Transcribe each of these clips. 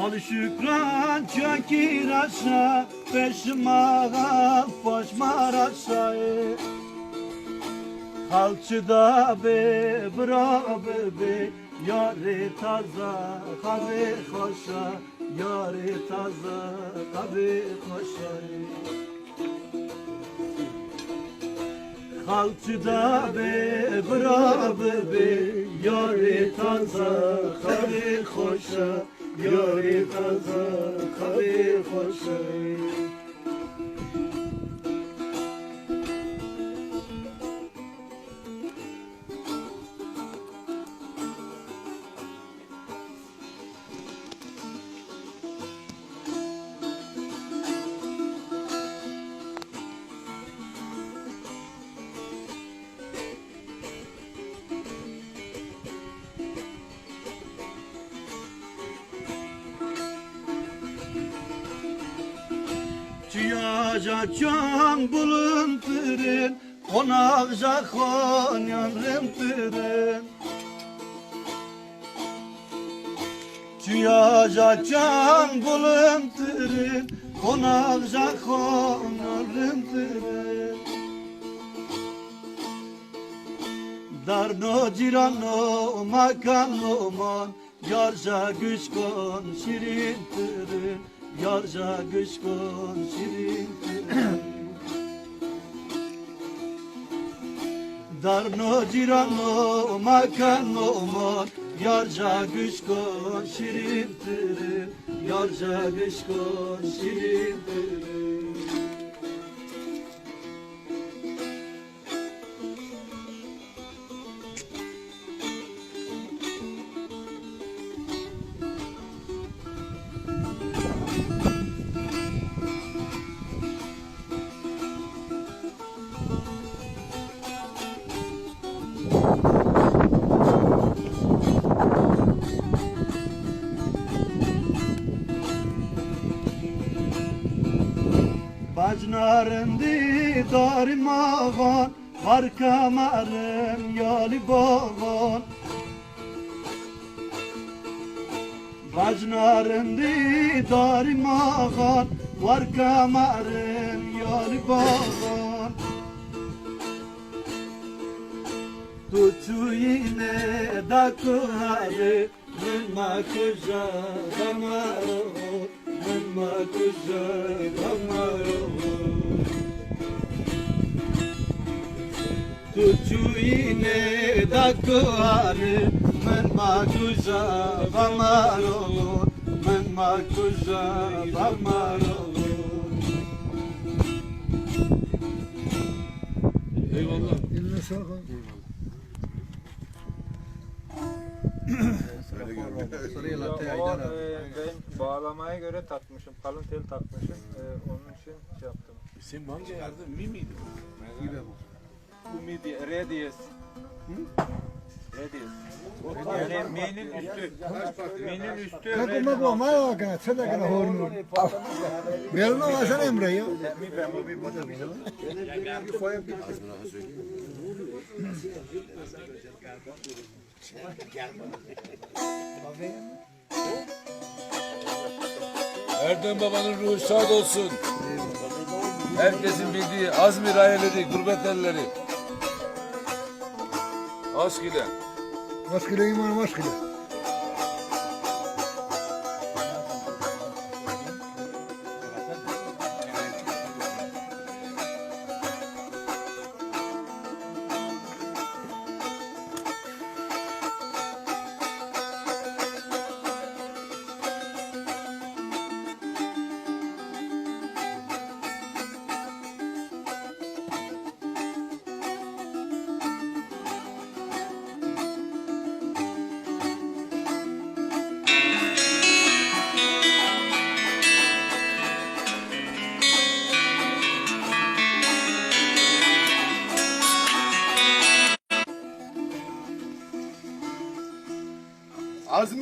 Ol şükran çakir aşağı Peşmağa başmar aşağı Halçıda be bra be be Yari taza kabe hoşa Yari taza kabe hoşa Halçıda be bra be be Yari taza kabe hoşa Yari taza kabe hoşa Ciyaca can bulun tırın Konakca kon yanrım tırın Ciyaca can bulun tırın Konakca kon yanrım tırın Darno cirano makano man Yarca güç kon şirin tırın Yarca güç kon şirin tırın Darno cirano makano man Yarca güç kon şirin tırın Yarca güç kon şirin Bacnarın didarı mağan Var kamarın yali bağan. Bacnarın didarı mağan Var kamarın yali bağan. Tutu yine da kuharı Mınma kuza damaro Mınma kuza damaro Tutu yine da kuharı Mınma kuza damaro Mınma kuza damaro Eline sağlık. Ya, o, e, ben bağlamaya göre takmışım. Kalın tel takmışım. E, onun için şey yaptım. Sen hangi yerde mi miydi? Bu diyez. Re diyez. Yani üstü. Mi'nin üstü re Kakuma bu ma kana sada kana hornu. Belno asan emre yo. Mi ben Erdem babanın ruhu şad olsun. Herkesin bildiği Azmi rayeleri, gurbet elleri. Aşk ile. Maskile iman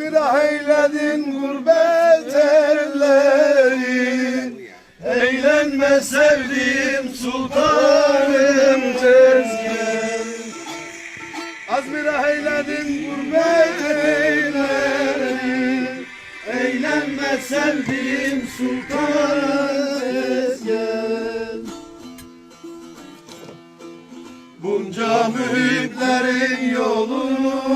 Azmira eyledin gurbet elleri Eğlenme sevdiğim sultanım tezgah Azmira eyledin gurbet eyleri Eğlenme sevdiğim sultanım tez gel Bunca mühitlerin yolunu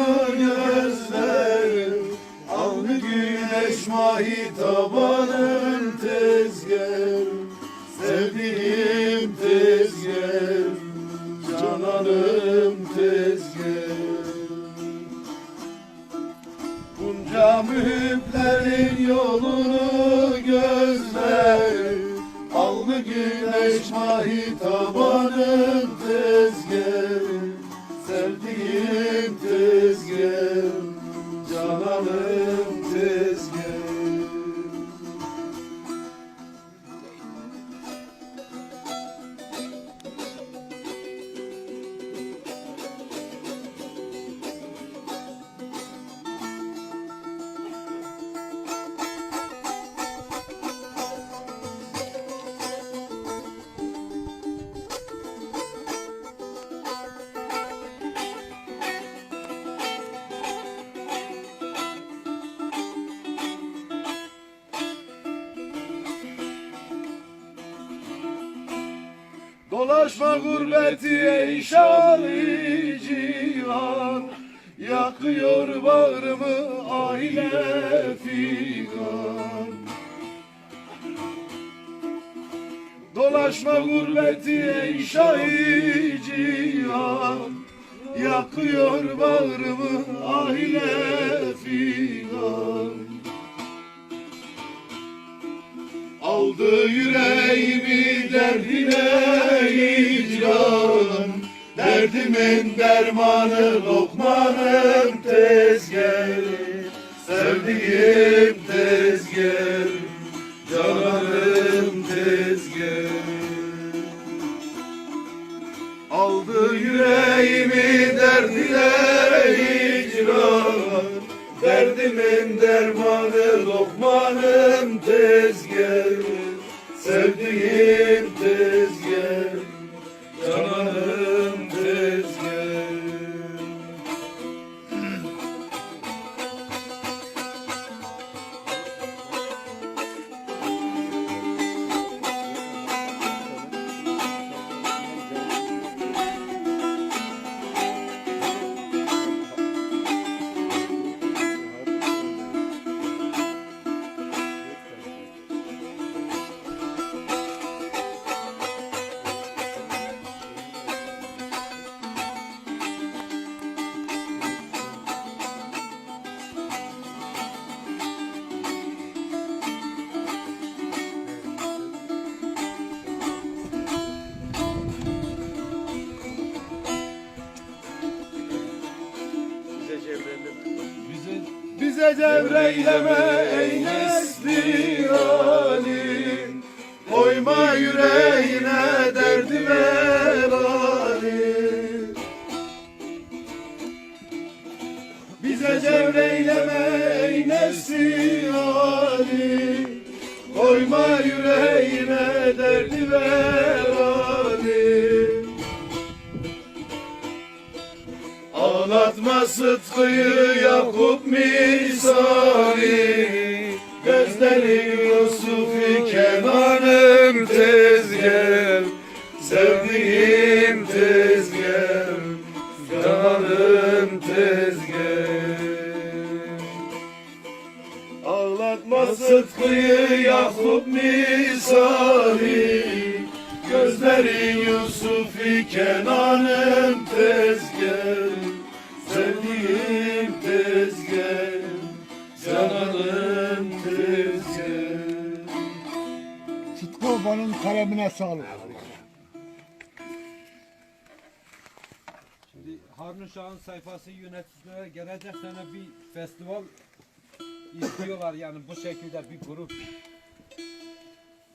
güneş mahitabanım tez gel Sevdiğim tez gel Cananım tez gel Bunca mühiplerin yolunu gözler Alnı güneş mahitabanım Dolaşma gurbeti ey şali cihan. Yakıyor bağrımı aile figan. Dolaşma gurbeti ey şahi cihan. Yakıyor bağrımı aile figan Aldı yüreğimi derdine hicran Derdimin dermanı lokmanım tez gel Sevdiğim tez gel Cananım tez gel Aldı yüreğimi derdine hicran Derdimin dermanı lokmanım tez gel Sevdiğim Bize devreyleme ey nesli alim. Koyma yüreğine Ağlatma Sıtkı'yı Yakup misali. Gözleri Yusuf'u Kenan'ım tez Sevdiğim tez gel Canan'ım tez gel Ağlatma Sıtkı'yı Yakup misali. Gözleri Yusuf'u Kenan'ım tez Baba'nın kalemine sağlık. Şimdi Harun Şah'ın sayfası yöneticileri gelecek sene bir festival istiyorlar yani bu şekilde bir grup.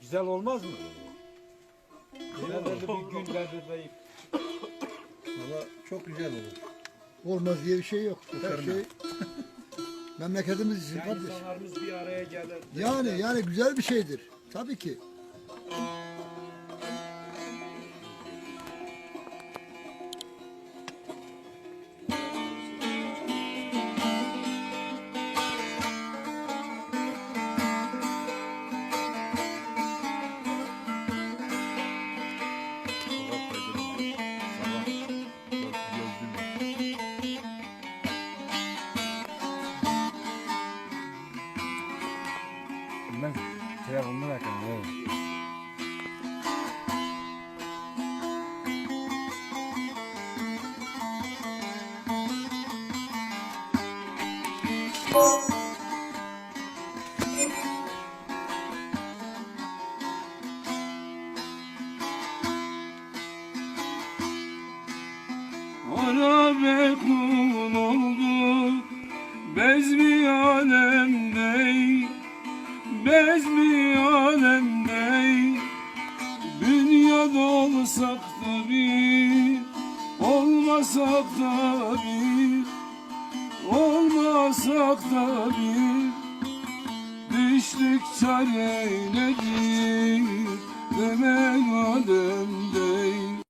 Güzel olmaz mı? Belirli bir gün belirleyip Valla çok güzel olur. Olmaz diye bir şey yok. Her şey memleketimiz için yani kardeş. insanlarımız bir araya gelir. Yani yani güzel bir şeydir. Tabii ki. Thank you. Arabe kul oldu Bezmi alemde Bezmi alemde Dünyada olsak da bir Olmasak da bir Olmasak da bir Düştük çare nedir Demem alemde